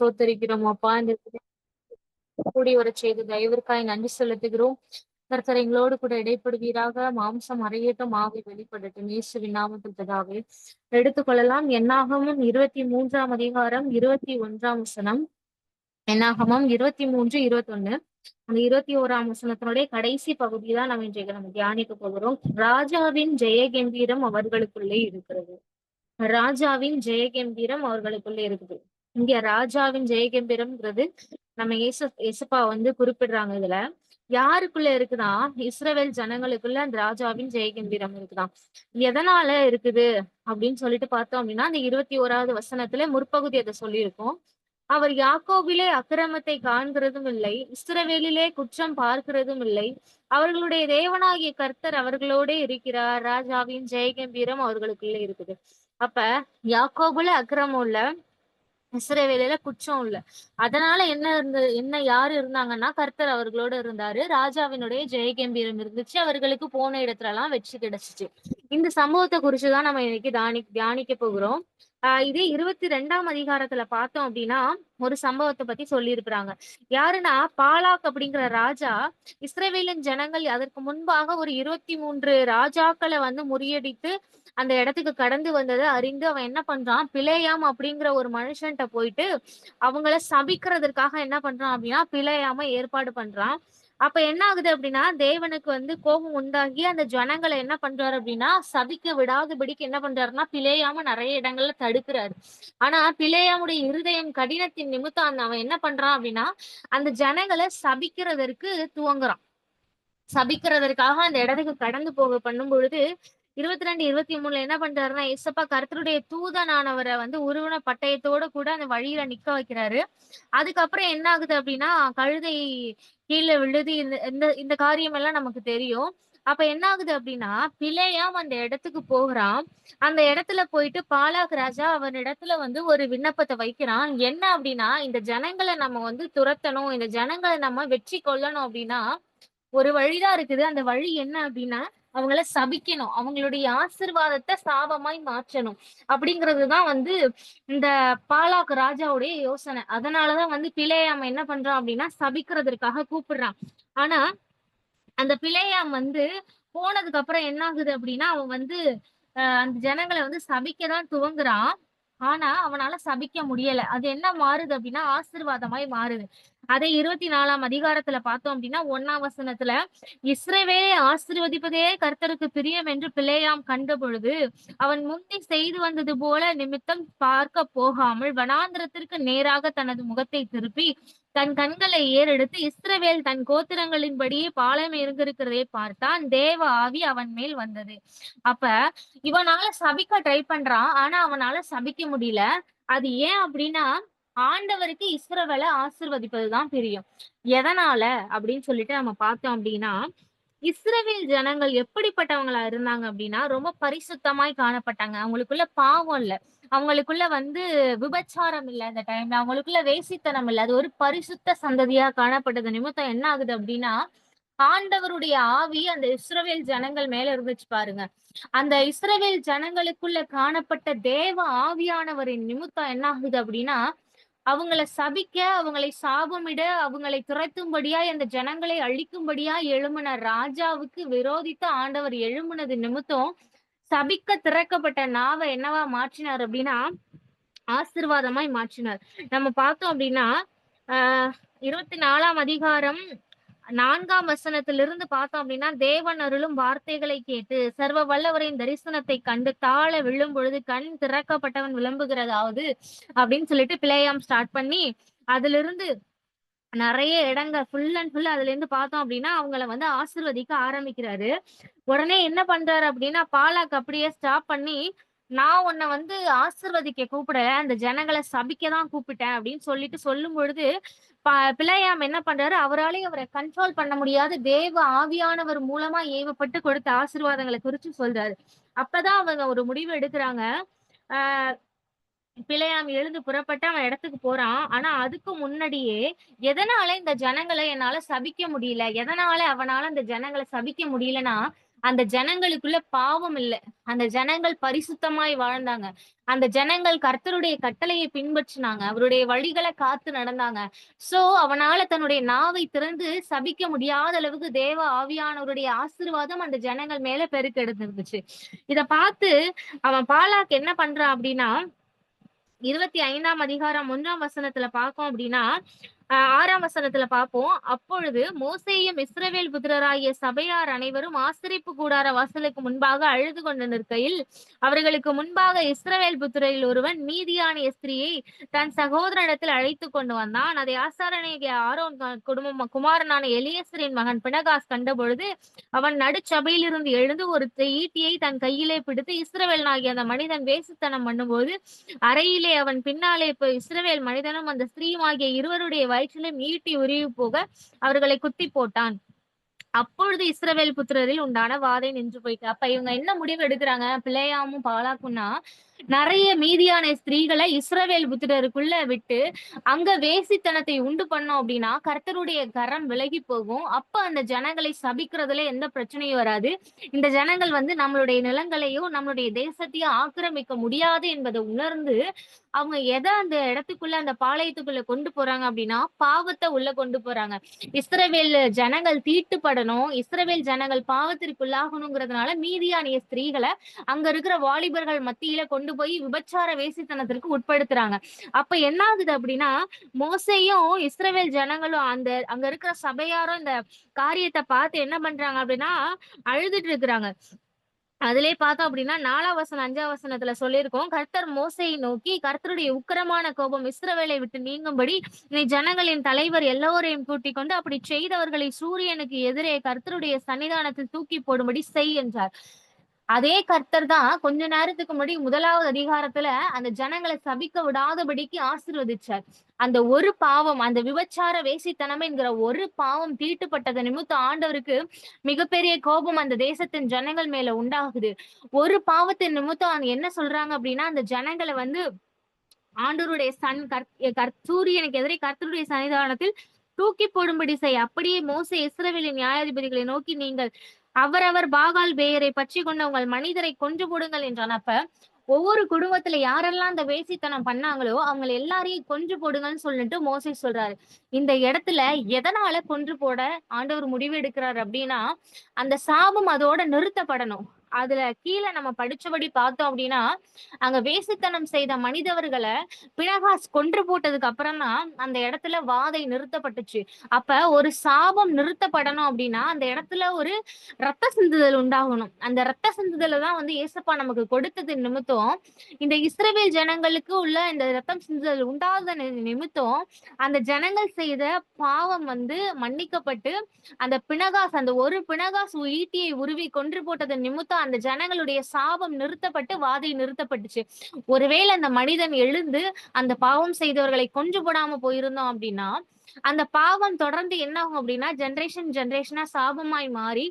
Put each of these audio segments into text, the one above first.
தோத்தரிக்கிறோம் அப்பா இந்த கூடி வர செய்து தயவிற்காய் நன்றி செலுத்துகிறோம். கர்த்தர் எங்களோடு கூட இடைப்படுவீராக. மாம்சம் அறையட்டும் ஆவி வெளிப்படட்டும். இயேசு நாமத்தில் எடுத்துக்கொள்ளலாம். என்னாகமும் இருபத்தி மூன்றாம் அதிகாரம் இருபத்தி ஒன்றாம் வசனம். என்னாகமும் இருபத்தி மூன்று இருபத்தி ஒண்ணு அந்த இருபத்தி ஓராம் வசனத்தினுடைய கடைசி பகுதி தான் நம்ம இன்றைக்கு நம்ம தியானிக்க போகிறோம். ராஜாவின் ஜெயகம்பீரம் அவர்களுக்குள்ளே இருக்கிறது. ராஜாவின் ஜெயகம்பீரம் அவர்களுக்குள்ளே இருக்குது. இங்க ராஜாவின் ஜெயகம்பீரம்ங்கிறது நம்ம ஏசு ஏசப்பா வந்து குறிப்பிடுறாங்க இதுல. யாருக்குள்ள இருக்குதான் இஸ்ரவேல் ஜனங்களுக்குள்ள அந்த ராஜாவின் ஜெயகம்பீரம் இருக்குதான் எதனால இருக்குது அப்படின்னு சொல்லிட்டு பார்த்தோம் அப்படின்னா அந்த இருபத்தி ஓராவது வசனத்துல முற்பகுதி அதை சொல்லியிருக்கோம். அவர் யாக்கோவிலே அக்கிரமத்தை காண்கிறதும் இல்லை இஸ்ரவேலிலே குற்றம் பார்க்கிறதும் இல்லை. அவர்களுடைய தேவனாகிய கர்த்தர் அவர்களோட இருக்கிறார். ராஜாவின் ஜெயகம்பீரம் அவர்களுக்குள்ள இருக்குது. அப்ப யாக்கோபுல அக்கிரமம் இல்ல இஸ்ரவேலில குற்றம் இல்ல. அதனால என்ன இருந்த என்ன யாரு இருந்தாங்கன்னா கர்த்தர் அவர்களோட இருந்தாரு. ராஜாவினுடைய ஜெயகம்பீரம் இருந்துச்சு. அவர்களுக்கு போன இடத்துல எல்லாம் வெற்றி கிடைச்சிச்சு. இந்த சம்பவத்தை குறிச்சுதான் நம்ம இன்னைக்கு தியானி தியானிக்க போகிறோம். ஆஹ் இதே இருபத்தி ரெண்டாம் அதிகாரத்துல பார்த்தோம் அப்படின்னா ஒரு சம்பவத்தை பத்தி சொல்லியிருக்கிறாங்க. யாருன்னா பாலாக் அப்படிங்கிற ராஜா இஸ்ரேவேலின் ஜனங்கள் அதற்கு முன்பாக ஒரு இருபத்தி மூன்று ராஜாக்களை வந்து முறியடித்து அந்த இடத்துக்கு கடந்து வந்ததை அறிந்து அவன் என்ன பண்றான்? பிழையாம் அப்படிங்கிற ஒரு மனுஷன்ட்ட போயிட்டு அவங்கள சபிக்கிறதுக்காக என்ன பண்றான் அப்படின்னா பிழையாம ஏற்பாடு பண்றான். அப்ப என்ன ஆகுது அப்படின்னா தேவனுக்கு வந்து கோபம் உண்டாகி அந்த ஜனங்களை என்ன பண்றாரு அப்படின்னா சபிக்க விடாதபடிக்கு என்ன பண்றாருன்னா பிழையாம நிறைய இடங்கள்ல தடுக்கிறாரு. ஆனா பிழையாமுடைய இருதயம் கடினத்தின் நிமித்தம் அந்த அவன் என்ன பண்றான் அப்படின்னா அந்த ஜனங்களை சபிக்கிறதற்கு துவங்குறான். சபிக்கிறதற்காக அந்த இடத்துக்கு கடந்து போக பண்ணும் பொழுது இருபத்தி ரெண்டு இருபத்தி மூணுல என்ன பண்றாருன்னா ஏசப்பா கருத்தருடைய தூதனானவரை வந்து உருவன பட்டயத்தோட கூட அந்த வழியில நிக்க வைக்கிறாரு. அதுக்கப்புறம் என்ன ஆகுது அப்படின்னா கழுதை கீழே விழுது. இந்த இந்த இந்த காரியம் எல்லாம் நமக்கு தெரியும். அப்ப என்ன ஆகுது அப்படின்னா பிழையாம் அந்த இடத்துக்கு போகிறான். அந்த இடத்துல போயிட்டு பாலாக் ராஜா அவன் இடத்துல வந்து ஒரு விண்ணப்பத்தை வைக்கிறான். என்ன அப்படின்னா இந்த ஜனங்களை நம்ம வந்து துரத்தணும். இந்த ஜனங்களை நம்ம வெற்றி கொள்ளணும் அப்படின்னா ஒரு வழிதான் இருக்குது. அந்த வழி என்ன அப்படின்னா அவங்கள சபிக்கணும். அவங்களுடைய ஆசிர்வாதத்தை சாபமாய் மாற்றணும். அப்படிங்கறதுதான் வந்து இந்த பாலாக் ராஜாவுடைய யோசனை. அதனாலதான் வந்து பிழையாம என்ன பண்றான் அப்படின்னா சபிக்கிறதுக்காக கூப்பிடுறான். ஆனா அந்த பிழையாம் வந்து போனதுக்கு அப்புறம் என்ன ஆகுது அப்படின்னா அவன் வந்து அஹ் அந்த ஜனங்களை வந்து சபிக்கதான் துவங்குறான். ஆனா அவனால சபிக்க முடியல. அது என்ன மாறுது அப்படின்னா ஆசிர்வாதமாய் மாறுது. அதை இருபத்தி நாலாம் அதிகாரத்துல பார்த்தோம் அப்படின்னா ஒன்னாம் வசனத்துல இஸ்ரவேலை ஆசிர்வதிப்பதே கர்த்தருக்கு பிரியம் என்று பிழையாம் கண்ட பொழுது அவன் முந்தி செய்து வந்தது போல நிமித்தம் பார்க்க போகாமல் வனாந்திரத்திற்கு நேராக தனது முகத்தை திருப்பி தன் கண்களை ஏறெடுத்து இஸ்ரவேல் தன் கோத்திரங்களின்படியே பாலம் இருந்திருக்கிறதை பார்த்தான். தேவ ஆவி அவன் மேல் வந்தது. அப்ப இவனால சபிக்க ட்ரை பண்றான் ஆனா அவனால சபிக்க முடியல. அது ஏன் அப்படின்னா ஆண்டவருக்கு இஸ்ரவேலை ஆசிர்வதிப்பதுதான் பிரியம். எதனால? அப்படின்னு சொல்லிட்டு நம்ம பார்த்தோம் அப்படின்னா இஸ்ரவேல் ஜனங்கள் எப்படிப்பட்டவங்களா இருந்தாங்க அப்படின்னா ரொம்ப பரிசுத்தமாய் காணப்பட்டாங்க. அவங்களுக்குள்ள பாவம் இல்ல. அவங்களுக்குள்ள வந்து விபச்சாரம் இல்லை அந்த டைம்ல அவங்களுக்குள்ள வேசித்தனம் இல்ல. அது ஒரு பரிசுத்த சந்ததியா காணப்பட்டது. நிமித்தம் என்ன ஆகுது அப்படின்னா ஆண்டவருடைய ஆவி அந்த இஸ்ரவேல் ஜனங்கள் மேல இருந்துச்சு பாருங்க. அந்த இஸ்ரவேல் ஜனங்களுக்குள்ள காணப்பட்ட தேவ ஆவியானவரின் நிமித்தம் என்ன ஆகுது அப்படின்னா அவங்கள சபிக்க அவங்களை சாபமிட அவங்களை துரத்தும்படியா அந்த ஜனங்களை அழிக்கும்படியா எழும்பின ராஜாவுக்கு விரோதித்த ஆண்டவர் எழும்பினது நிமித்தம் சபிக்க திறக்கப்பட்ட நாவை என்னவா மாற்றினார் அப்படின்னா ஆசிர்வாதமாய் மாற்றினார். நம்ம பார்த்தோம் அப்படின்னா ஆஹ் இருபத்தி நாலாம் அதிகாரம் நான்காம் வசனத்திலிருந்து பார்த்தோம் அப்படின்னா தேவன் அருளும் வார்த்தைகளை கேட்டு சர்வ வல்லவரின் தரிசனத்தை கண்டு தாழ விழும் பொழுது கண் திறக்கப்பட்டவன் விளம்புகிறதாவது? அப்படின்னு சொல்லிட்டு பிளேயாம் ஸ்டார்ட் பண்ணி அதுல இருந்து நிறைய இடங்க ஃபுல் அண்ட் ஃபுல் அதுல இருந்து பார்த்தோம் அப்படின்னா அவங்கள வந்து ஆசிர்வதிக்க ஆரம்பிக்கிறாரு. உடனே என்ன பண்றாரு அப்படின்னா பாலாக்கு அப்படியே ஸ்டாப் பண்ணி நான் உன்னை வந்து ஆசிர்வதிக்க கூப்பிடல அந்த ஜனங்களை சபிக்க தான் கூப்பிட்டேன் அப்படின்னு சொல்லிட்டு சொல்லும் பொழுது பிள்ளையாம் என்ன பண்றாரு? அவராலையும் அவரை கண்ட்ரோல் பண்ண முடியாத. தேவ ஆவியானவர் மூலமா ஏவப்பட்டு கொடுத்த ஆசீர்வாதங்களை குறிச்சு சொல்றாரு. அப்பதான் அவங்க ஒரு முடிவு எடுக்கிறாங்க. ஆஹ் பிள்ளையாம் எழுந்து புறப்பட்டு அவன் இடத்துக்கு போறான். ஆனா அதுக்கு முன்னாடியே எதனால இந்த ஜனங்களை என்னால சபிக்க முடியல? எதனால அவனால இந்த ஜனங்களை சபிக்க முடியலன்னா அந்த ஜனங்களுக்குள்ள பாவம் இல்லை. அந்த ஜனங்கள் பரிசுத்தமாய் வாழ்ந்தாங்க. அந்த ஜனங்கள் கர்த்தருடைய கட்டளையை பின்பற்றினாங்க. அவருடைய வழிகளை காத்து நடந்தாங்க. சோ அவனால தன்னுடைய நாவை திறந்து சபிக்க முடியாத அளவுக்கு தேவ ஆவியானவருடைய ஆசீர்வாதம் அந்த ஜனங்கள் மேல பெருக்கெடுத்துருந்துச்சு இத பார்த்து அவன் பாலாக்கு என்ன பண்றான் அப்படின்னா இருபத்தி ஐந்தாம் அதிகாரம் ஒன்றாம் வசனத்துல பார்க்கோம் அப்படின்னா ஆறாம் வசனத்துல பார்ப்போம். அப்பொழுது மோசேயும் இஸ்ரவேல் புத்திரராகிய சபையார் அனைவரும் ஆசிரிப்பு கூடார வாசலுக்கு முன்பாக அழுது கொண்டு நிற்கையில் அவர்களுக்கு முன்பாக இஸ்ரவேல் புத்திரரில் ஒருவன் மீதியானிய ஸ்திரியை தன் சகோதரனிடத்தில் அழைத்து கொண்டு வந்தான். அதை ஆசாரணைய ஆரோன் குடும்பம் குமாரனான எலியசரின் மகன் பினகாஸ் கண்டபொழுது அவன் நடுச்சபையிலிருந்து எழுந்து ஒரு ஈட்டியை தன் கையிலே பிடித்து இஸ்ரவேல் ஆகிய அந்த மனிதன் வேசித்தனம் பண்ணும்போது அறையிலே அவன் பின்னாலே இப்ப இஸ்ரவேல் மனிதனும் அந்த ஸ்திரீயும் ஆகிய இருவருடைய வயிற்றிலே மீட்டி உருவி போக அவர்களை குத்தி போட்டான். அப்பொழுது இஸ்ரவேல் புத்திரரில் உண்டான வாதை நின்று போயிட்டு அப்ப இவங்க என்ன முடிவு எடுக்கிறாங்க? பிள்ளையாமும் பாலாக்குன்னா நிறைய மீதியான ஸ்திரீகளை இஸ்ரவேல் புத்திரருக்குள்ள விட்டு அங்க வேசித்தனத்தை உண்டு பண்ணோம் அப்படின்னா கர்த்தருடைய கரம் விலகி போகும். அப்ப அந்த ஜனங்களை சபிக்கிறதுல எந்த பிரச்சனையும் வராது. இந்த ஜனங்கள் வந்து நம்மளுடைய நிலங்களையோ நம்மளுடைய தேசத்தையோ ஆக்கிரமிக்க முடியாது என்பதை உணர்ந்து அவங்க எதை அந்த இடத்துக்குள்ள அந்த பாளையத்துக்குள்ள கொண்டு போறாங்க அப்படின்னா பாவத்தை உள்ள கொண்டு போறாங்க. இஸ்ரவேல் ஜனங்கள் தீட்டுப்படணும். இஸ்ரவேல் ஜனங்கள் பாவத்திற்குள்ளாகணுங்கிறதுனால மீதியானிய ஸ்திரீகளை அங்க இருக்கிற வாலிபர்கள் மத்தியில கொண்டு போய் விபச்சார வேசித்தனத்திற்கு உட்படுத்துறாங்க. அப்ப என்ன ஆகுது அப்படின்னா மோசையும் இஸ்ரவேல் ஜனங்களும் அந்த அங்க இருக்கிற சபையாரும் இந்த காரியத்தை பார்த்து என்ன பண்றாங்க அப்படின்னா அழுதுட்டு இருக்கிறாங்க. அதிலே பார்த்தோம் அப்படின்னா நாலாம் வசனம் அஞ்சாம் வசனத்துல சொல்லியிருக்கோம் கர்த்தர் மோசையை நோக்கி கர்த்தருடைய உக்கிரமான கோபம் இஸ்ரவேலை விட்டு நீங்கும்படி நீ ஜனங்களின் தலைவர் எல்லோரையும் கூட்டிக் கொண்டு அப்படி செய்தவர்களை சூரியனுக்கு எதிரே கர்த்தருடைய சன்னிதானத்தில் தூக்கி போடும்படி செய் என்றார். அதே கர்த்தர் தான் கொஞ்ச நேரத்துக்கு முன்னாடி முதலாவது அதிகாரத்துல அந்த ஜனங்களை சபிக்க விடாதபடிக்கு ஆசீர்வதிச்சார். அந்த ஒரு பாவம் அந்த விபச்சார வேசித்தனம் என்கிற ஒரு பாவம் தீட்டுப்பட்டதை நிமித்தம் ஆண்டவருக்கு மிகப்பெரிய கோபம் அந்த தேசத்தின் ஜனங்கள் மேல உண்டாகுது. ஒரு பாவத்தின் நிமித்தம் அவங்க என்ன சொல்றாங்க அப்படின்னா அந்த ஜனங்களை வந்து ஆண்டவருடைய சன் கர் சூரியனுக்கு எதிரே கர்த்தருடைய சன்னிதானத்தில் தூக்கி போடும்படி செய். அப்படியே மோச இஸ்ரவேலின் நியாயாதிபதிகளை நோக்கி நீங்கள் அவரவர் பாகால் பேயரை பற்றி கொண்ட உங்கள் மனிதரை கொன்று போடுங்கள் என்றான். அப்ப ஒவ்வொரு குடும்பத்துல யாரெல்லாம் அந்த வேசித்தனம் பண்ணாங்களோ அவங்க எல்லாரையும் கொன்று போடுங்கன்னு சொல்லிட்டு மோசை சொல்றாரு. இந்த இடத்துல எதனால கொன்று போட ஆண்டவர் முடிவு எடுக்கிறார் அப்படின்னா அந்த சாபம் அதோட நிறுத்தப்படணும். அதுல கீழே நம்ம படிச்சபடி பார்த்தோம் அப்படின்னா அங்க வேசித்தனம் செய்த மனிதவர்களை பினகாஸ் கொன்று போட்டதுக்கு அப்புறம் தான் அந்த இடத்துல வாதை நிறுத்தப்பட்டுச்சு. அப்ப ஒரு சாபம் நிறுத்தப்படணும் அப்படின்னா அந்த இடத்துல ஒரு ரத்த சிந்துதல் உண்டாகணும். அந்த ரத்த சிந்துதலை தான் வந்து ஏசப்பா நமக்கு கொடுத்தது நிமித்தம் இந்த இஸ்ரவேல் ஜனங்களுக்கு உள்ள இந்த ரத்தம் சிந்துதல் உண்டாத நி- நிமித்தம் அந்த ஜனங்கள் செய்த பாவம் வந்து மன்னிக்கப்பட்டு அந்த பிணகாஸ் அந்த ஒரு பிணகாஸ் ஈட்டியை உருவி கொன்று போட்டது நிமித்தம் அந்த ஜனங்களுடைய சாபம் நிறுத்தப்பட்டு வாதை நிறுத்தப்பட்டுச்சு. ஒருவேளை அந்த மனிதன் எழுந்து அந்த பாவம் செய்தவர்களை கொஞ்சம் போடாம போயிருந்தோம் அப்படின்னா அந்த பாவம் தொடர்ந்து என்ன ஆகும் அப்படின்னா ஜெனரேஷன் ஜெனரேஷனா சாபமாய் மாறி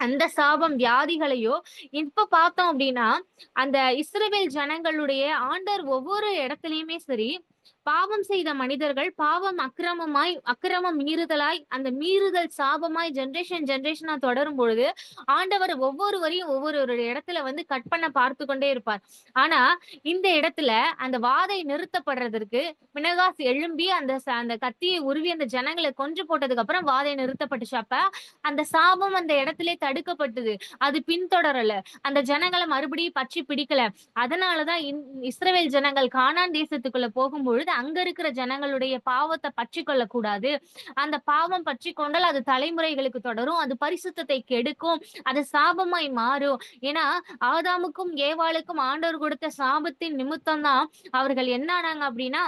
அந்த சாபம் வியாதிகளையோ இப்ப பார்த்தோம் அப்படின்னா அந்த இஸ்ரேல் ஜனங்களுடைய ஆண்டர் ஒவ்வொரு இடத்துலயுமே சரி பாவம் செய்த மனிதர்கள் பாவம் அக்கிரமமாய் அக்கிரமம் மீறுதலாய் அந்த மீறுதல் சாபமாய் ஜென்ரேஷன் ஜெனரேஷனா தொடரும் பொழுது ஆண்டவர் ஒவ்வொருவரையும் ஒவ்வொரு ஒரு இடத்துல வந்து கட் பண்ண பார்த்து கொண்டே இருப்பார். ஆனா இந்த இடத்துல அந்த வாதை நிறுத்தப்படுறதற்கு மினகாஸ் எழும்பி அந்த அந்த கத்தியை உருவி அந்த ஜனங்களை கொன்று போட்டதுக்கு அப்புறம் வாதை நிறுத்தப்பட்டுச்சு. அப்ப அந்த சாபம் அந்த இடத்துல தடுக்கப்பட்டது. அது பின்தொடரல. அந்த ஜனங்களை மறுபடியும் பற்றி பிடிக்கல. அதனாலதான் இன்- ஜனங்கள் காணான் தேசத்துக்குள்ள போகும்பொழுது அங்க இருக்கிற ஜனங்களுடைய பாவத்தை பற்றி கொள்ளக்கூடாது. அந்த பாவம் பற்றி கொண்டால் அது தலைமுறைகளுக்கு தொடரும் அது பரிசுத்தத்தை கெடுக்கும் அது சாபமாய் மாறும். ஏன்னா ஆதாமுக்கும் ஏவாளுக்கும் ஆண்டவர் கொடுத்த சாபத்தின் நிமித்தம் தான் அவர்கள் என்ன ஆனாங்க அப்படின்னா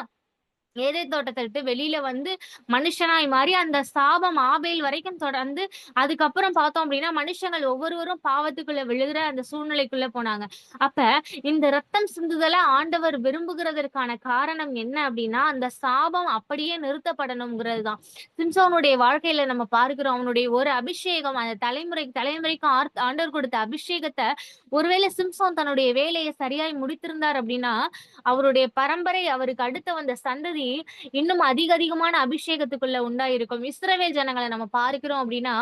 ஏதே தோட்டத்தை விட்டு வெளியில வந்து மனுஷனாய் மாறி அந்த சாபம் ஆபேல் வரைக்கும் தொடர்ந்து அதுக்கப்புறம் பார்த்தோம் அப்படின்னா மனுஷங்கள் ஒவ்வொருவரும் பாவத்துக்குள்ள விழுகிற அந்த சூழ்நிலைக்குள்ள போனாங்க. அப்ப இந்த ரத்தம் சிந்துதலை ஆண்டவர் விரும்புகிறதற்கான காரணம் என்ன அப்படின்னா அந்த சாபம் அப்படியே நிறுத்தப்படணுங்கிறது தான் சிம்சோனுடைய வாழ்க்கையில நம்ம பார்க்கிறோம் அவனுடைய ஒரு அபிஷேகம் அந்த தலைமுறை தலைமுறைக்கு ஆண்டவர் கொடுத்த அபிஷேகத்தை ஒருவேளை சிம்சோன் தன்னுடைய வேலையை சரியாய் முடித்திருந்தார் அப்படின்னா அவருடைய பரம்பரை அவருக்கு அடுத்து வந்த சந்ததி இன்னும் அதிக அதிகமான அபிஷேகத்துக்குள்ள உண்டாயிருக்கும். இஸ்ரவேல் ஜனங்களை நம்ம பார்க்கிறோம் அப்படின்னா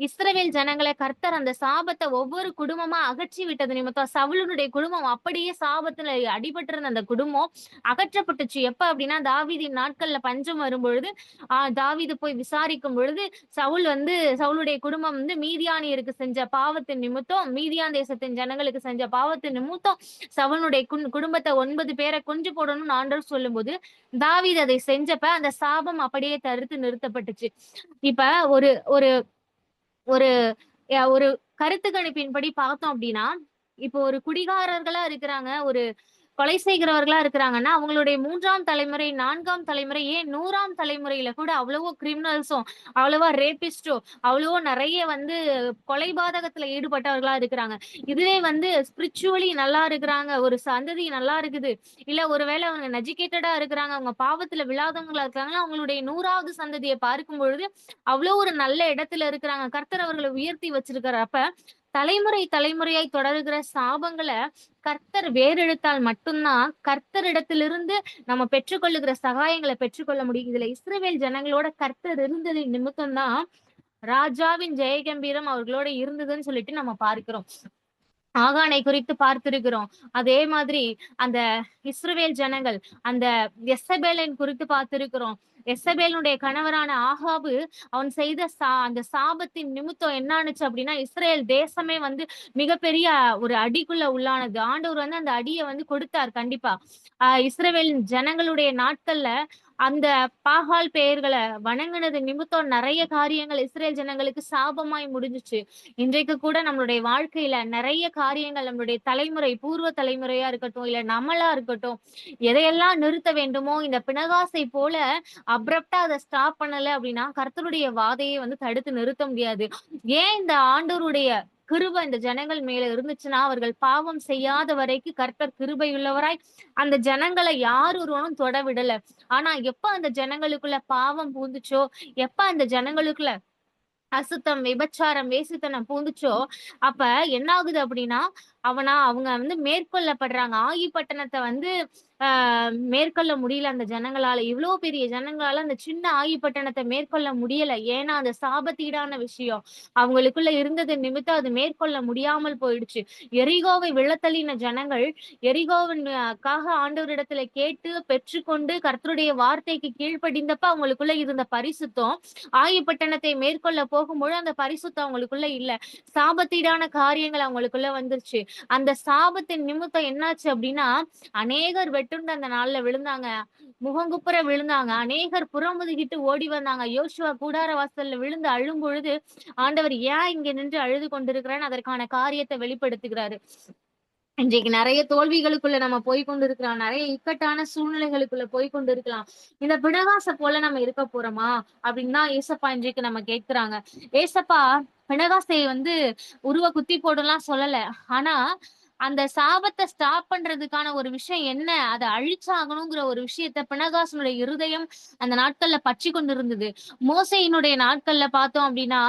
இஸ்ரவேல் ஜனங்களை கர்த்தர் அந்த சாபத்தை ஒவ்வொரு குடும்பமா அகற்றி விட்டது நிமித்தம் சவுலனுடைய குடும்பம் அப்படியே சாபத்துல அடிபட்டிருந்த அந்த குடும்பம் அகற்றப்பட்டுச்சு. எப்ப அப்படின்னா தாவிதின் நாட்கள்ல பஞ்சம் வரும்பொழுது ஆஹ் தாவிது போய் விசாரிக்கும் பொழுது சவுல் வந்து சவுளுடைய குடும்பம் வந்து மீதியானியருக்கு செஞ்ச பாவத்தின் நிமித்தம் மீதியான் தேசத்தின் ஜனங்களுக்கு செஞ்ச பாவத்தின் நிமித்தம் சவுனுடைய குடும்பத்தை ஒன்பது பேரை கொன்று போடணும்னு ஆண்டவர் சொல்லும்போது தாவீது அதை செஞ்சப்ப அந்த சாபம் அப்படியே தடுத்து நிறுத்தப்பட்டுச்சு. இப்ப ஒரு ஒரு ஒரு அஹ் ஒரு கருத்து கணிப்பின்படி பார்த்தோம் அப்படின்னா இப்போ ஒரு குடிகாரர்களா இருக்கிறாங்க ஒரு கொலை செய்கிறவர்களா இருக்கிறாங்கன்னா அவங்களுடைய மூன்றாம் தலைமுறை நான்காம் தலைமுறை ஏன் நூறாம் தலைமுறையில கூட அவ்வளவோ கிரிமினல்ஸும் அவ்வளவா ரேபிஸ்டோ அவ்வளவோ நிறைய வந்து கொலைபாதகத்துல ஈடுபட்டவர்களா இருக்கிறாங்க. இதுவே வந்து ஸ்பிரிச்சுவலி நல்லா இருக்கிறாங்க ஒரு சந்ததி நல்லா இருக்குது. இல்ல ஒருவேளை அவங்க நெஜுகேட்டடா இருக்கிறாங்க அவங்க பாவத்துல விழாதவங்களா இருக்காங்கன்னா அவங்களுடைய நூறாவது சந்ததியை பார்க்கும் பொழுது அவ்வளவு ஒரு நல்ல இடத்துல இருக்கிறாங்க. கர்த்தர் அவர்களை உயர்த்தி வச்சிருக்கிற அப்ப தலைமுறை தலைமுறையாய் தொடர்கிற சாபங்களை கர்த்தர் வேறெடுத்தால் மட்டும்தான் கர்த்தரிடத்திலிருந்து நம்ம பெற்றுக்கொள்ளுகிற சகாயங்களை பெற்றுக்கொள்ள முடியும். இதுல இஸ்ரேவேல் ஜனங்களோட கர்த்தர் இருந்தது நிமித்தம்தான் ராஜாவின் ஜெயகம்பீரம் அவர்களோட இருந்ததுன்னு சொல்லிட்டு நம்ம பார்க்கிறோம். ஆகானை குறித்து பார்த்திருக்கிறோம். அதே மாதிரி அந்த இஸ்ரவேல் ஜனங்கள் அந்த எசபேலன் குறித்து பார்த்திருக்கிறோம். எசபேலனுடைய கணவரான ஆகாபு அவன் செய்த சா அந்த சாபத்தின் நிமித்தம் என்ன ஆனுச்சு அப்படின்னா இஸ்ரேல் தேசமே வந்து மிகப்பெரிய ஒரு அடிக்குள்ள உள்ளானது. ஆண்டவர் வந்து அந்த அடியை வந்து கொடுத்தார் கண்டிப்பா. ஆஹ் இஸ்ரேவேலின் ஜனங்களுடைய நாட்கள்ல அந்த பாகால் பெயர்களை வணங்குனது நிமித்தம் நிறைய காரியங்கள் இஸ்ரேல் ஜனங்களுக்கு சாபமாய் முடிஞ்சுச்சு. இன்றைக்கு கூட நம்மளுடைய வாழ்க்கையில நிறைய காரியங்கள் நம்மளுடைய தலைமுறை பூர்வ தலைமுறையா இருக்கட்டும் இல்ல நம்மளா இருக்கட்டும் எதையெல்லாம் நிறுத்த வேண்டுமோ இந்த பிணகாசை போல அப்ரப்டா அதை ஸ்டாப் பண்ணல அப்படின்னா கர்த்தருடைய வாதையை வந்து தடுத்து நிறுத்த முடியாது. ஏன் இந்த ஆண்டோருடைய கிருபை இந்த ஜனங்கள் மேல இருந்துச்சுன்னா அவர்கள் பாவம் செய்யாத வரைக்கும் கர்த்தர் கிருபையுள்ளவராய் அந்த ஜனங்களை யார் ஒருவனும் தொட விடல ஆனா எப்ப அந்த ஜனங்களுக்குள்ள பாவம் பூந்துச்சோ எப்ப அந்த ஜனங்களுக்குள்ள அசுத்தம் விபச்சாரம் வேசித்தனம் பூந்துச்சோ அப்ப என்ன ஆகுது அப்படின்னா அவனா அவங்க வந்து மேற்கொள்ளப்படுறாங்க. ஆயி பட்டணத்தை வந்து ஆஹ் மேற்கொள்ள முடியல அந்த ஜனங்களால. இவ்வளவு பெரிய ஜனங்களால அந்த சின்ன ஆயி பட்டணத்தை மேற்கொள்ள முடியல. ஏன்னா அந்த சாபத்தீடான விஷயம். அவங்களுக்குள்ள இருந்தது நிமித்தம் அது மேற்கொள்ள முடியாமல் போயிடுச்சு. எரிகோவை விழத்தள்ளின ஜனங்கள் எரிகோவனுக்காக ஆண்டவரிடத்துல கேட்டு பெற்றுக்கொண்டு கர்த்தருடைய வார்த்தைக்கு கீழ்ப்படிந்தப்ப அவங்களுக்குள்ள இருந்த பரிசுத்தம் ஆயி பட்டணத்தை மேற்கொள்ள போகும்போது அந்த பரிசுத்தம் அவங்களுக்குள்ள இல்ல. சாபத்தீடான காரியங்கள் அவங்களுக்குள்ள வந்துருச்சு. அந்த சாபத்தின் நிமித்தம் என்னாச்சு அப்படின்னா அநேகர் வெட்டுண்டு அந்த நாள்ல விழுந்தாங்க. முகங்குப்புற விழுந்தாங்க. அநேகர் புறமுதுகிட்டு ஓடி வந்தாங்க. யோசுவா கூடார வாசல்ல விழுந்து அழும் பொழுது ஆண்டவர் ஏன் இங்க நின்று அழுது கொண்டிருக்கிறான்னு அதற்கான காரியத்தை வெளிப்படுத்துகிறாரு. இன்றைக்கு நிறைய தோல்விகளுக்குள்ள நம்ம போய் கொண்டிருக்கிறோம். நிறைய இக்கட்டான சூழ்நிலைகளுக்குள்ள போய் கொண்டு இருக்கலாம் இந்த பிடவாச போல நம்ம இருக்க போறோமா? அப்படின்னு தான் ஏசப்பா இன்றைக்கு நம்ம கேட்கிறாங்க. ஏசப்பா பிணகாசை வந்து உருவ குத்தி போடலாம் சொல்லல. ஆனா அந்த சாபத்தை ஸ்டாப் பண்றதுக்கான ஒரு விஷயம் என்ன? அதை அழிச்சாகணுங்கிற ஒரு விஷயத்த பிணகாசனுடைய இருதயம் அந்த நாட்கள்ல பற்றி கொண்டு இருந்தது மோசையினுடைய நாட்கள்ல பார்த்தோம் அப்படின்னா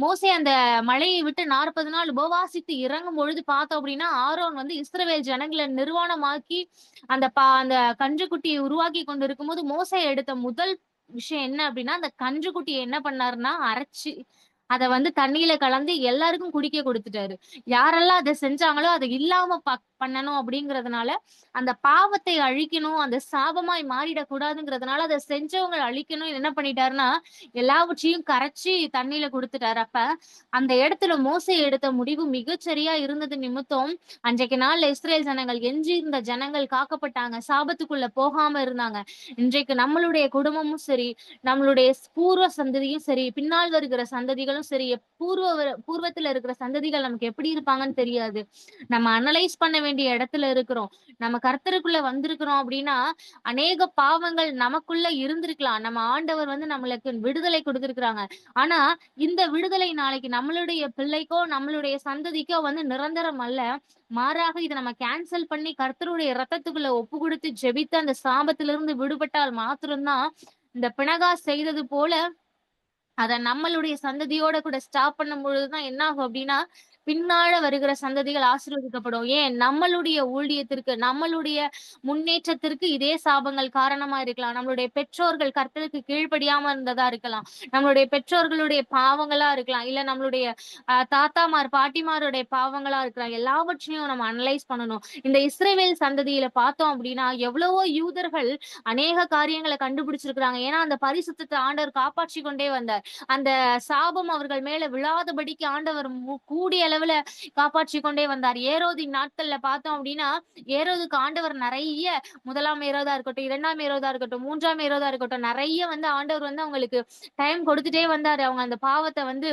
மோசை அந்த மலையை விட்டு நாற்பது நாள் உபவாசித்து இறங்கும் பொழுது பார்த்தோம் அப்படின்னா ஆரோன் வந்து இஸ்ரவேல் ஜனங்களை நிர்வாணமாக்கி அந்த பா அந்த கன்றுக்குட்டியை உருவாக்கி கொண்டு இருக்கும்போது மோசை எடுத்த முதல் விஷயம் என்ன அப்படின்னா அந்த கன்றுக்குட்டியை என்ன பண்ணாருன்னா அரைச்சு அத வந்து தண்ணியில கலந்து எல்லாருக்கும் குடிக்க கொடுத்துட்டாரு. யாரெல்லாம் அதை செஞ்சாங்களோ அதை இல்லாம பக் பண்ணணும் அப்படிங்கறதுனால அந்த பாவத்தை அழிக்கணும் அந்த சாபமாய் மாறிடக்கூடாதுங்கிறதுனால அதை செஞ்சவங்க அழிக்கணும். என்ன பண்ணிட்டாருன்னா எல்லாவற்றையும் கரைச்சி தண்ணியில கொடுத்துட்டாரு. அப்ப அந்த இடத்துல மோசை எடுத்த முடிவு மிகச்சரியா இருந்தது நிமித்தம் அன்றைக்கு நாள் இஸ்ரேல் ஜனங்கள் எஞ்சி இருந்த ஜனங்கள் காக்கப்பட்டாங்க. சாபத்துக்குள்ள போகாம இருந்தாங்க. இன்றைக்கு நம்மளுடைய குடும்பமும் சரி நம்மளுடைய பூர்வ சந்ததியும் சரி பின்னால் வருகிற சந்ததிகளும் சரி பூர்வ பூர்வத்துல இருக்கிற சந்ததிகள் நமக்கு எப்படி இருப்பாங்கன்னு தெரியாது. நம்ம அனலைஸ் பண்ண வேண்டிய வேண்டிய இடத்துல இருக்கிறோம். நம்ம கர்த்தருக்குள்ள வந்திருக்கிறோம் அப்படின்னா அநேக பாவங்கள் நமக்குள்ள இருந்திருக்கலாம். நம்ம ஆண்டவர் வந்து நம்மளுக்கு விடுதலை கொடுத்திருக்கிறாங்க. ஆனா இந்த விடுதலை நாளைக்கு நம்மளுடைய பிள்ளைக்கோ நம்மளுடைய சந்ததிக்கோ வந்து நிரந்தரம் அல்ல. மாறாக இதை நம்ம கேன்சல் பண்ணி கர்த்தருடைய ரத்தத்துக்குள்ள ஒப்பு கொடுத்து ஜெபித்து அந்த சாபத்திலிருந்து விடுபட்டால் மாத்திரம்தான் இந்த பிணகா செய்தது போல அத நம்மளுடைய சந்ததியோட கூட ஸ்டாப் பண்ணும் பொழுதுதான் என்ன ஆகும் அப்படின்னா பின்னால வருகிற சந்ததிகள் ஆசீர்வதிக்கப்படும். ஏன்? நம்மளுடைய ஊழியத்திற்கு நம்மளுடைய முன்னேற்றத்திற்கு இதே சாபங்கள் காரணமா இருக்கலாம். நம்மளுடைய பெற்றோர்கள் கர்த்தருக்கு கீழ்ப்படியாம இருந்ததா இருக்கலாம். நம்மளுடைய பெற்றோர்களுடைய பாவங்களா இருக்கலாம். இல்ல நம்மளுடைய தாத்தாமார் பாட்டிமாருடைய பாவங்களா இருக்கலாம். எல்லாவற்றையும் நம்ம அனலைஸ் பண்ணணும். இந்த இஸ்ரேவேல் சந்ததியில பார்த்தோம் அப்படின்னா எவ்வளவோ யூதர்கள் அநேக காரியங்களை கண்டுபிடிச்சிருக்கிறாங்க. ஏன்னா அந்த பரிசுத்தத்தை ஆண்டவர் காப்பாற்றி கொண்டே வந்தார். அந்த சாபம் அவர்கள் மேல விழாதபடிக்கு ஆண்டவர் கூடிய அளவுல காப்பாற்றி கொண்டே வந்தார். ஏரோதின் நாட்கள்ல பார்த்தோம் அப்படின்னா ஏரோதுக்கு ஆண்டவர் நிறைய முதலாம் ஏரோதா இருக்கட்டும் இரண்டாம் ஏரோதா இருக்கட்டும் மூன்றாம் ஏரோதா இருக்கட்டும் நிறைய வந்து ஆண்டவர் வந்து அவங்களுக்கு டைம் கொடுத்துட்டே வந்தாரு. அவங்க அந்த பாவத்தை வந்து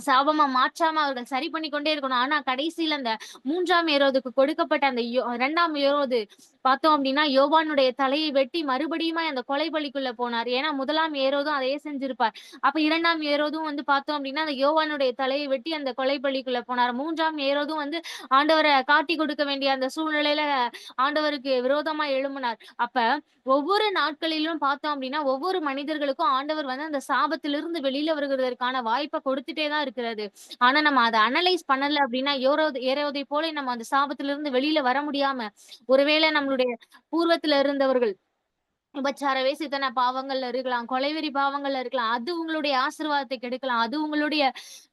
சாபமா மாற்றாம அவர்கள் சரி பண்ணி கொண்டே இருக்கணும். ஆனா கடைசியில அந்த மூன்றாம் ஏரோதுக்கு கொடுக்கப்பட்ட அந்த யோ- இரண்டாம் ஏரோது பார்த்தோம் அப்படின்னா யோவானுடைய தலையை வெட்டி மறுபடியுமா அந்த கொலை பலிக்குள்ள போனார். ஏன்னா முதலாம் ஏரோதும் அதையே செஞ்சிருப்பார். அப்ப இரண்டாம் ஏரோதும் வந்து பார்த்தோம் அப்படின்னா அந்த யோவானுடைய தலையை வெட்டி அந்த கொலை பலிக்குள்ள போனார். மூன்றாம் ஏரோதும் வந்து ஆண்டவரை காட்டி கொடுக்க வேண்டிய அந்த சூழ்நிலையில ஆண்டவருக்கு விரோதமா எழும்பினார். அப்ப ஒவ்வொரு நாட்களிலும் பார்த்தோம் அப்படின்னா ஒவ்வொரு மனிதர்களுக்கும் ஆண்டவர் வந்து அந்த சாபத்திலிருந்து வெளியில வருகிறதற்கான வாய்ப்பை கொடுத்துட்டே தான் இருக்கிறது. ஆனா நம்ம அதை அனலைஸ் பண்ணல அப்படின்னா ஏரோது ஏரோதை போல நம்ம அந்த சாபத்திலிருந்து வெளியில வர முடியாம ஒருவேளை நம்மளுடைய பூர்வத்துல இருந்தவர்கள் விபச்சார வேசித்தன பாவங்கள்ல இருக்கலாம் கொலைவெறி பாவங்கள்ல இருக்கலாம் அது உங்களுடைய ஆசிர்வாதத்தை கெடுக்கலாம் அது உங்களுடைய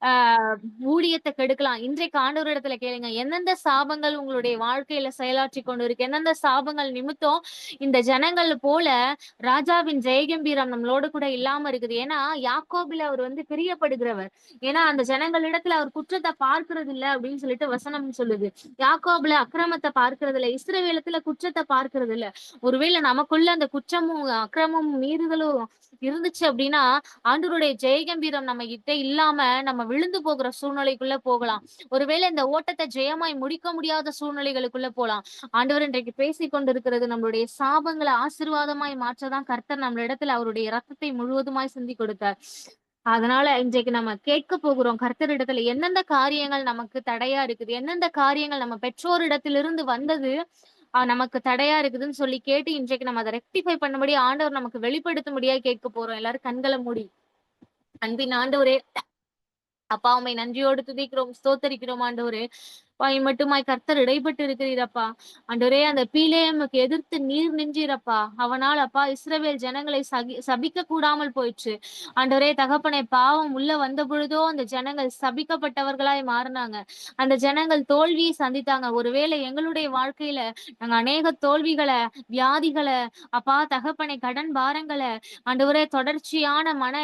ஆஹ் ஊழியத்தை கெடுக்கலாம். இன்றைக்கு ஆண்டவரிடத்துல கேளுங்க எந்தெந்த சாபங்கள் உங்களுடைய வாழ்க்கையில செயலாற்றி கொண்டு இருக்கு எந்தெந்த சாபங்கள் நிமித்தம் இந்த ஜனங்கள் போல ராஜாவின் ஜெயகம்பீரம் நம்மளோட கூட இல்லாம இருக்குது. ஏன்னா யாக்கோபில அவர் வந்து பிரியப்படுகிறவர். ஏன்னா அந்த ஜனங்களிடத்துல அவர் குற்றத்தை பார்க்கறது இல்ல அப்படின்னு சொல்லிட்டு வசனம் சொல்லுது. யாக்கோபில அக்கிரமத்தை பார்க்கறது இல்ல இஸ்ரவேலத்துல குற்றத்தை பார்க்கறது இல்ல ஒருவேளை நமக்குள்ள அந்த குற்றமும் அக்கிரமும் மீறுதலும் இருந்துச்சு அப்படின்னா ஆண்டவருடைய ஜெயகம்பீரம் நம்ம கிட்ட இல்லாம நம்ம விழுந்து போகிற சூழ்நிலைக்குள்ள போகலாம். ஒருவேளை இந்த ஓட்டத்தை ஜெயமாய் முடிக்க முடியாத சூழ்நிலைகளுக்குள்ள போகலாம். ஆண்டவர் இன்றைக்கு பேசிக் கொண்டிருக்கிறது நம்மளுடைய சாபங்களை ஆசீர்வாதமாய் மாற்றதான் கர்த்தர் நம்ம இடத்துல அவருடைய ரத்தத்தை முழுவதுமாய் சிந்தி கொடுத்தார். அதனால இன்றைக்கு நம்ம கேட்க போகிறோம் கர்த்தரிடத்துல எந்தெந்த காரியங்கள் நமக்கு தடையா இருக்குது எந்தெந்த காரியங்கள் நம்ம பெற்றோரிடத்திலிருந்து வந்தது நமக்கு தடையா இருக்குதுன்னு சொல்லி கேட்டு இன்றைக்கு நம்ம அதை ரெக்டிஃபை பண்ணபடி ஆண்டவர் நமக்கு வெளிப்படுத்தும்படியா கேட்க போறோம். எல்லாரும் கண்களை மூடி. அன்பின் ஆண்டவரே அப்பா உண்மை நன்றியோடு துதிக்கிறோம் ஸ்தோத்தரிக்கிறோம் ஆண்டவரே. வாய் மட்டுமாய் கர்த்தர் இடைப்பட்டு இருக்கிறீரப்பா அன்றரே அந்த பீலேயமுக்கு எதிர்த்து நீர் நின்றீரப்பா. அவனால் அப்பா இஸ்ரவேல் ஜனங்களை சகி சபிக்க கூடாமல் போயிற்று. அன்றரே தகப்பனை பாவம் உள்ள வந்த பொழுதோ அந்த ஜனங்கள் சபிக்கப்பட்டவர்களாய் மாறினாங்க. அந்த ஜனங்கள் தோல்வியை சந்தித்தாங்க. ஒருவேளை எங்களுடைய வாழ்க்கையில நாங்க அநேக தோல்விகளை வியாதிகளை அப்பா தகப்பனை கடன் பாரங்களை அன்றுவரே தொடர்ச்சியான மன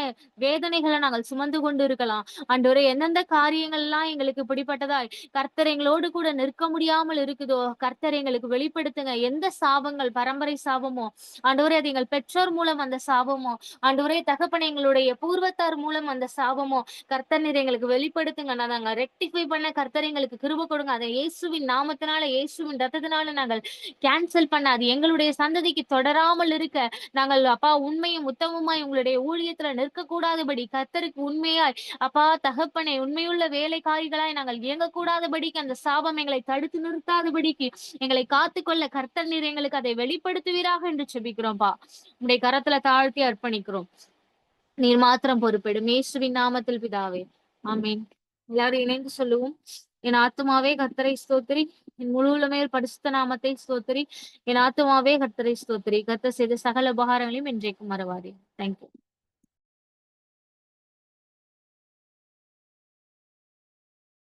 வேதனைகளை நாங்கள் சுமந்து கொண்டு இருக்கலாம் அன்றுவரே எந்தெந்த காரியங்கள் எல்லாம் எங்களுக்கு பிடிப்பட்டதாய் கர்த்தர் எங்களோடு கூட நிற்க முடியாமல் இருக்குதோ? கர்த்தர் எங்களுக்கு வெளிப்படுத்துங்க. எந்த சாபங்கள் பரம்பரை சாபமோ? ஆண்டவரே அது எங்கள் பெற்றோர் மூலம் அந்த சாபமோ? ஆண்டவரே தகப்பனை எங்களுடைய பூர்வத்தார் மூலம் அந்த சாபமோ? கர்த்தர் நீர் எங்களுக்கு வெளிப்படுத்துங்க. நான் நாங்க ரெக்டிஃபை பண்ண கர்த்தர் எங்களுக்கு கிருப கொடுங்க. அதை இயேசுவின் நாமத்தினால இயேசுவின் ரத்தத்தினால நாங்கள் கேன்சல் பண்ண அது எங்களுடைய சந்ததிக்கு தொடராமல் இருக்க நாங்கள் அப்பா உண்மையும் உத்தமமாய் உங்களுடைய ஊழியத்துல நிற்க கூடாதபடி கர்த்தருக்கு உண்மையாய் அப்பா தகப்பனை உண்மையுள்ள வேலைக்காரிகளாய் நாங்கள் இயங்கக்கூடாதபடிக்கு அந்த சாபம் எங்களை தடுத்து நிறுத்தாதபடிக்கு எங்களை காத்துக்கொள்ள கர்த்தர் நீர் எங்களுக்கு அதை வெளிப்படுத்துவீராக என்று செபிக்கிறோம்ப்பா உங்களுடைய கரத்துல தாழ்த்தி அர்ப்பணிக்கிறோம். நீர் மாத்திரம் பொறுப்பிடும். இயேசுவின் நாமத்தில் பிதாவே. ஆமீன். எல்லாரும் இணைந்து சொல்லுவோம். என் ஆத்துமாவே கர்த்தரை ஸ்தோத்திரி. என் முழுவலுமே பரிசுத்த நாமத்தை ஸ்தோத்திரி. என் ஆத்துமாவே கர்த்தரை ஸ்தோத்திரி. கர்த்தர் செய்த சகல உபகாரங்களையும் இன்றைக்கு மறவாதே. தேங்க்யூ